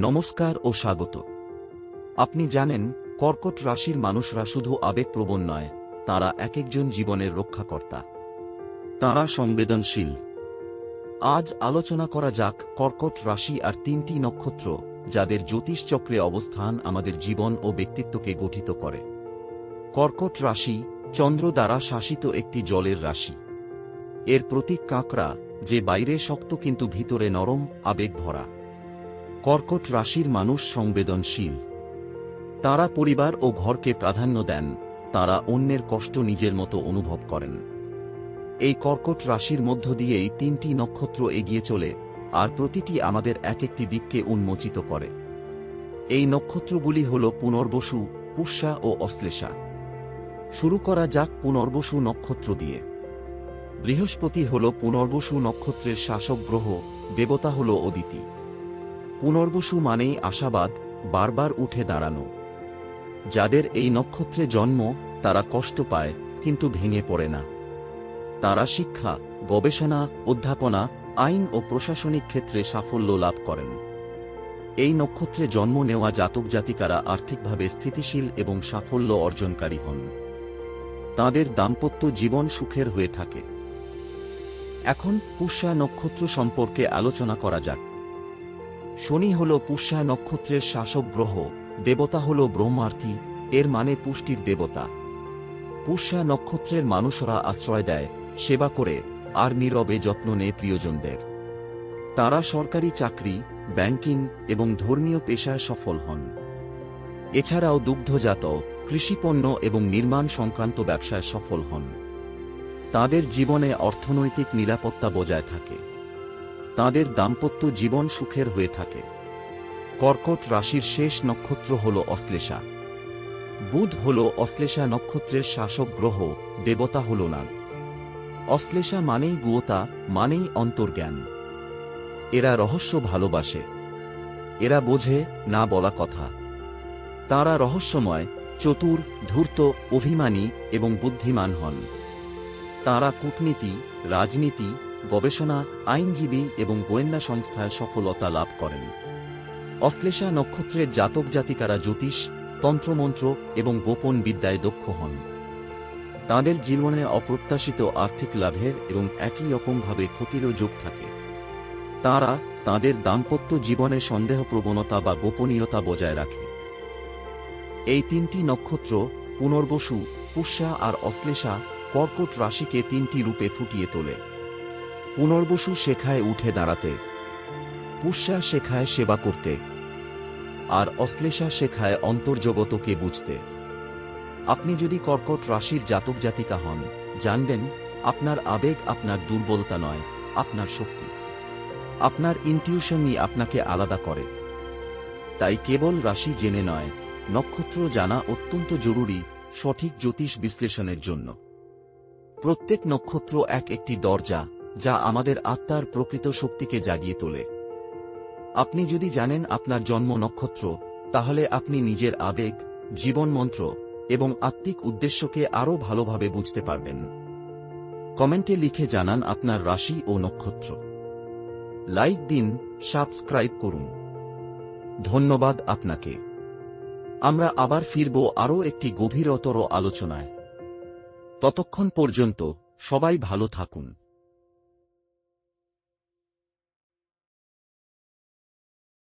নমস্কার ও স্বাগত। আপনি জানেন, কর্কট রাশির মানুষরা শুধু আবেগপ্রবণ নয়, তারা এক একজন জীবনের রক্ষাকর্তা। তারা সংবেদনশীল। আজ আলোচনা করা যাক কর্কট রাশি আর তিনটি নক্ষত্র, যাদের জ্যোতিষচক্রে অবস্থান আমাদের জীবন ও ব্যক্তিত্বকে গঠিত করে। কর্কট রাশি, চন্দ্র দ্বারা শাসিত একটি জলের রাশি। এর প্রতীক কাঁকড়া, যে বাইরে শক্ত কিন্তু ভিতরে নরম আবেগ ভরা কর্কট রাশির মানুষ সংবেদনশীল। তারা পরিবার ও ঘরকে প্রাধান্য দেন, তারা অন্যের কষ্ট নিজের মতো অনুভব করেন। এই কর্কট রাশির মধ্য দিয়েই তিনটি নক্ষত্র এগিয়ে চলে, আর প্রতিটি আমাদের এক একটি দিককে উন্মোচিত করে। এই নক্ষত্রগুলি হল পুনর্বসু, পুষ্যা ও অশ্লেষা। শুরু করা যাক পুনর্বসু নক্ষত্র দিয়ে। বৃহস্পতি হল পুনর্বসু নক্ষত্রের শাসক গ্রহ, দেবতা হল অদিতি। পুনর্বসু মানেই আশাবাদ বারবার উঠে দাঁড়ানো। যাদের এই নক্ষত্রে জন্ম, তারা কষ্ট পায়, কিন্তু ভেঙে পড়ে না। তারা শিক্ষা, গবেষণা, অধ্যাপনা, আইন ও প্রশাসনিক ক্ষেত্রে সাফল্য লাভ করেন। এই নক্ষত্রে জন্ম নেওয়া জাতক জাতিকারা আর্থিকভাবে স্থিতিশীল এবং সাফল্য অর্জনকারী হন। তাদের দাম্পত্য জীবন সুখের হয়ে থাকে। এখন পুষ্যা নক্ষত্র সম্পর্কে আলোচনা করা যাক। শনি হল পুষ্যা নক্ষত্রের শাসক গ্রহ, দেবতা হল ব্রহ্মার্থী, এর মানে পুষ্টির দেবতা। পুষ্যা নক্ষত্রের মানুষরা আশ্রয় দেয়, সেবা করে, আর নীরবে যত্ন নেয় প্রিয়জনদের। তারা সরকারি চাকরি, ব্যাংকিং এবং ধর্মীয় পেশায় সফল হন। এছাড়াও দুগ্ধজাত, কৃষিপণ্য এবং নির্মাণ সংক্রান্ত ব্যবসায় সফল হন। তাদের জীবনে অর্থনৈতিক নিরাপত্তা বজায় থাকে। তাদের দাম্পত্য জীবন সুখের হয়ে থাকে। কর্কট রাশির শেষ নক্ষত্র হল অশ্লেষা। বুধ হল অশ্লেষা নক্ষত্রের শাসক গ্রহ, দেবতা হল নাগ। অশ্লেষা মানেই গুয়তা মানেই অন্তর্জ্ঞান। এরা রহস্য ভালোবাসে। এরা বোঝে, না বলা কথা। তারা রহস্যময়, চতুর, ধূর্ত, অভিমানী এবং বুদ্ধিমান হন। তারা কূটনীতি, রাজনীতি গবেষণা, আইনজীবী এবং গোয়েন্দা সংস্থায় সফলতা লাভ করেন। অশ্লেষা নক্ষত্রের জাতক জাতিকারা জ্যোতিষ, তন্ত্রমন্ত্র এবং গোপন বিদ্যায় দক্ষ হন। তাদের জীবনে অপ্রত্যাশিত আর্থিক লাভের এবং একই রকমভাবে ক্ষতিরও যোগ থাকে। তারা তাদের দাম্পত্য জীবনে সন্দেহ প্রবণতা বা গোপনীয়তা বজায় রাখে। এই তিনটি নক্ষত্র, পুনর্বসু, পুষ্যা আর অশ্লেষা, কর্কট রাশিকে তিনটি রূপে ফুটিয়ে তোলে। পুনর্বসু শেখায় উঠে দাঁড়াতে, পুষ্যা শেখায় সেবা করতে, আর অশ্লেষা শেখায় অন্তর্জগতকে বুঝতে। আপনি যদি কর্কট রাশির জাতক জাতিকা হন, জানবেন আপনার আবেগ আপনার দুর্বলতা নয়, আপনার শক্তি। আপনার ইনটিউশনই আপনাকে আলাদা করে। তাই কেবল রাশি জেনে নয়, নক্ষত্র জানা অত্যন্ত জরুরি সঠিক জ্যোতিষ বিশ্লেষণের জন্য। প্রত্যেক নক্ষত্র এক একটি দরজা যা আমাদের আত্মার প্রকৃত শক্তিকে জাগিয়ে তোলে। আপনি যদি জানেন আপনার জন্ম নক্ষত্র, তাহলে আপনি নিজের আবেগ জীবন মন্ত্র এবং আত্মিক উদ্দেশ্যকে আরও ভালোভাবে বুঝতে পারবেন। কমেন্টে লিখে জানান আপনার রাশি ও নক্ষত্র। লাইক দিন, সাবস্ক্রাইব করুন। ধন্যবাদ আপনাকে। আমরা আবার ফিরব আরও একটি গভীরতর আলোচনায়। ততক্ষণ পর্যন্ত সবাই ভালো থাকুন।